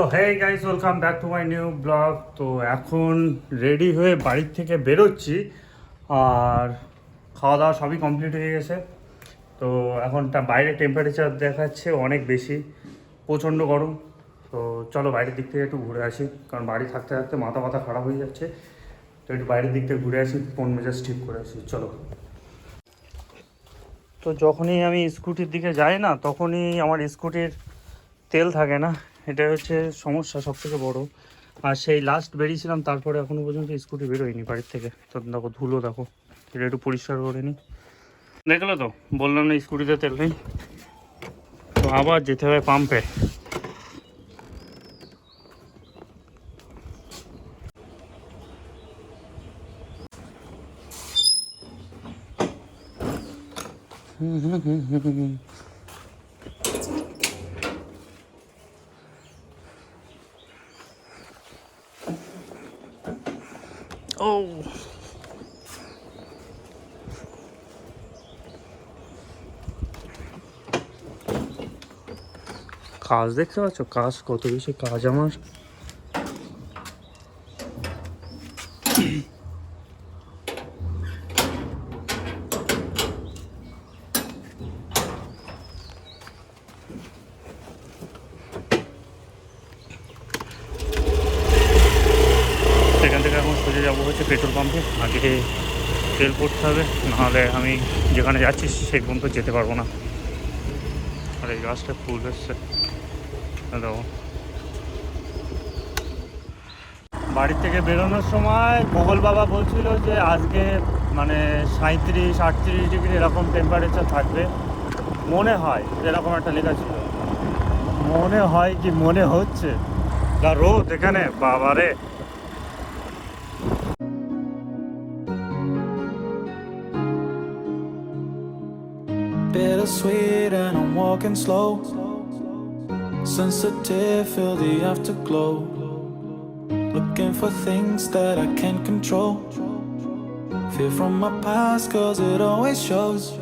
তো hey guys welcome back to my new vlog তো এখন রেডি হয়ে বাড়ির থেকে বেরোচ্ছি। আর খাওয়া দাওয়া সবই কমপ্লিট হয়ে গেছে। তো এখন এখনটা বাইরে টেম্পারেচার দেখাচ্ছে অনেক বেশি, প্রচণ্ড গরম। তো চলো বাইরের দিক থেকে একটু ঘুরে আসি, কারণ বাড়ি থাকতে থাকতে মাথা মাথা খারাপ হয়ে যাচ্ছে। তো একটু বাইরের দিক থেকে ঘুরে আসি ফোন মেজাজ ঠিক করে আসি, চলো। তো যখনই আমি স্কুটির দিকে যাই না, তখনই আমার স্কুটির তেল থাকে না এটা হচ্ছে সমস্যা সব থেকে বড়। আর সেই লাস্ট বেরিয়েছিলাম, তারপরে এখনও পর্যন্ত স্কুটি বেরোয়নি বাড়ির থেকে। তো দেখো, ধুলো দেখো, এটা একটু পরিষ্কার করে নিই দেখল তো, বললাম না স্কুটিতে তেল নেই। তো আবার যেতে হবে পাম্পে ও কাজ দেখতে পাচ্ছ? কাজ কত বেশি কাজ আমার সেখান থেকে যাব হচ্ছে পেট্রোল পাম্পে। আগে তেল করতে হবে, নাহলে আমি যেখানে যাচ্ছি সেই পর্যন্ত যেতে পারব না। আর এই গাছটা ফুল এসছে দেখো বাড়ির থেকে বেরোনোর সময় গোগল বাবা বলছিল যে আজকে মানে সাঁত্রিশ আটত্রিশ ডিগ্রি এরকম টেম্পারেচার থাকবে। মনে হয়, এরকম একটা লেখা ছিল। মনে হয় কি মনে হচ্ছে? যা রোদ এখানে, বাবারে। Bittersweet and I'm walking slow. Sensitive, feel the afterglow. Looking for things that I can't control. Fear from my past, cause it always shows.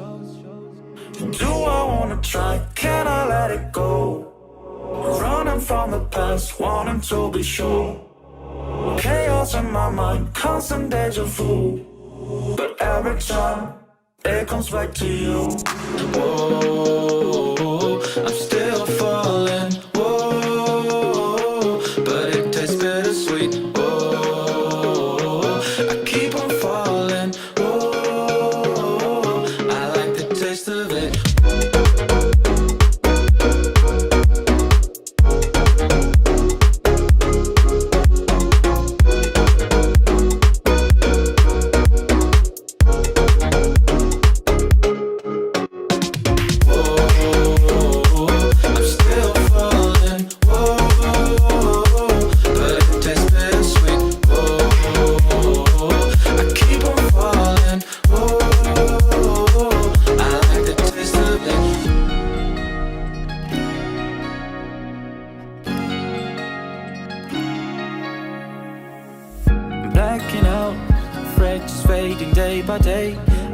Do I wanna try? Can I let it go? Running from the past, wanting to be sure. Chaos in my mind, constant deja vu. But every time it comes back to you. Whoa,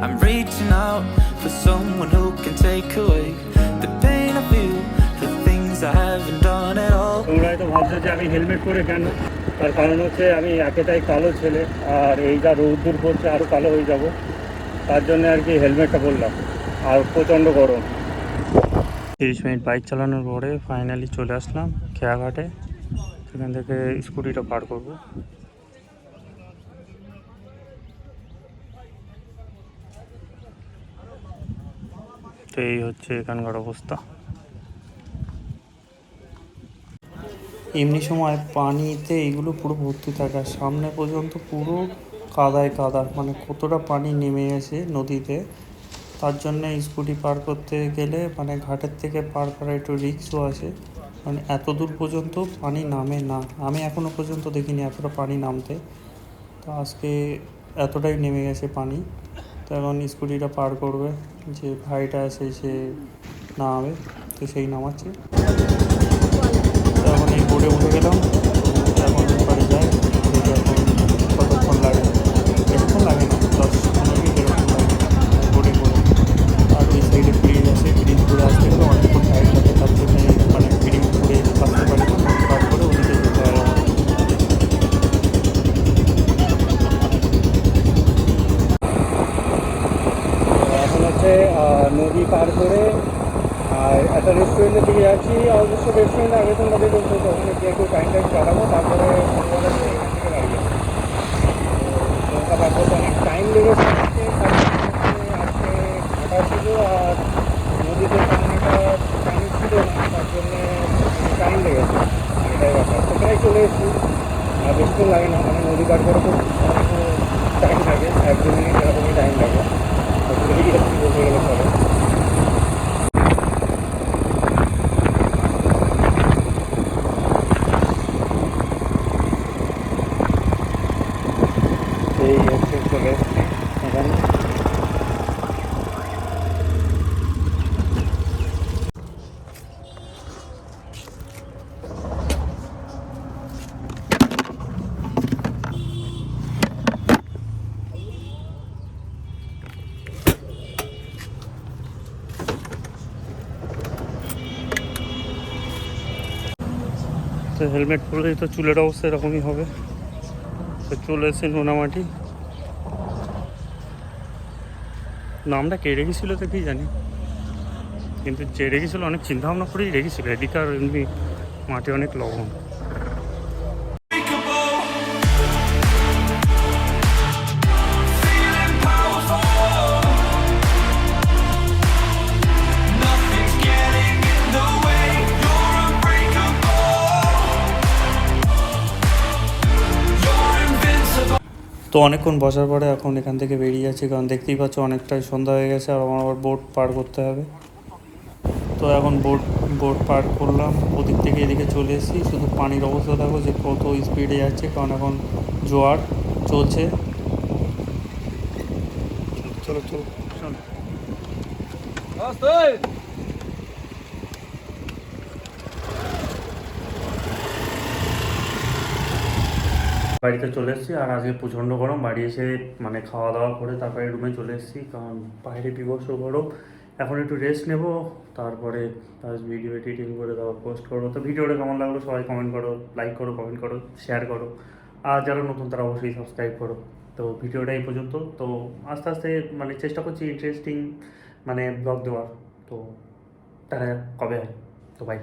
I'm reaching out for someone who can take away the pain I feel, the things I haven't done at all. তোমরা হয়তো ভাবছ যে আমি helmet পরে কেন? তার কারণ হচ্ছে আমি একেটাই কালো ছেলে আর এই যা রৌদ্দুর পড়ছে আরও কালো হয়ে যাব। তার জন্য আর কি হেলমেটটা পরলাম আর প্রচণ্ড গরম। তিরিশ মিনিট বাইক চালানোর পরে ফাইনালি চলে আসলাম খেয়াঘাটে। সেখান থেকে স্কুটিটা পার করব। তো এই হচ্ছে এখানকার অবস্থা। এমনি সময় পানিতে এগুলো পুরো ভর্তি থাকে, আর সামনে পর্যন্ত পুরো কাদায় কাদা মানে কতটা পানি নেমে গেছে নদীতে, তার জন্য স্কুটি পার করতে গেলে মানে ঘাটের থেকে পার করা একটু রিক্সও আছে। মানে এত দূর পর্যন্ত পানি নামে না, আমি এখনও পর্যন্ত দেখিনি এতটা পানি নামতে। তো আজকে এতটাই নেমে গেছে পানি। তো এখন স্কুটিটা পার করবে, যে ভাইটা আছে সে নামাবে, তো সেই নামাচ্ছে। তো এখন এই বোর্ডে উঠে গেলাম। পার করে, আর একটা রেস্টুরেন্টের দিকে যাচ্ছি। অবশ্য রেস্টুরেন্টে আগে তো নদী বলতো তো ওখানে গিয়ে একটু টাইম টাইম কাটাবো, তারপরে অনেক টাইম লেগেছে আর নদীতে পানি ছিল তার জন্যে টাইম ব্যাপার। তো প্রায় চলে এসেছি, আর লাগে না মানে নদী পার করে তো টাইম লাগে, এক টাইম লাগে। তো চলেই যাচ্ছি বলতে গেলে চলে এই হচ্ছে চলে তো হেলমেট পরে তো চুলের অবস্থা এরকমই হবে। তো চলে এসে নোনামাটি নামটা কে রেখেছিল তো কি জানি। কিন্তু যে রেখেছিল, অনেক চিন্তা ভাবনা করেই রেখেছিল। এদিকার এমনি মাটি অনেক লবণ। তো অনেকক্ষণ বসার পরে এখন এখান থেকে বেরিয়ে যাচ্ছি, কারণ দেখতেই পাচ্ছ অনেকটাই সন্ধ্যা হয়ে গেছে, আর আমার আবার বোট পার করতে হবে। তো এখন বোট বোট পার করলাম, ওদিক থেকে এদিকে চলে এসেছি, শুধু পানির অবস্থা দেখো যে কত স্পিডে যাচ্ছে, কারণ এখন জোয়ার চলছে। চলো চলো বাড়িতে চলে এসেছি আর আজকে প্রচণ্ড গরম। বাড়ি এসে মানে খাওয়া দাওয়া করে তারপরে রুমে চলে এসেছি, কারণ বাইরে বিভৎস গরম। এখন একটু রেস্ট নেব, তারপরে ভিডিও এডিটিং করে তারপর পোস্ট করো তো ভিডিওটা কেমন লাগল সবাই কমেন্ট করো লাইক করো কমেন্ট করো শেয়ার করো। আর যারা নতুন তারা অবশ্যই সাবস্ক্রাইব করো। তো ভিডিওটা এই পর্যন্ত। তো আস্তে আস্তে মানে চেষ্টা করছি ইন্টারেস্টিং মানে ব্লগ দেওয়ার। তো তারা কবে হয়? তো বাই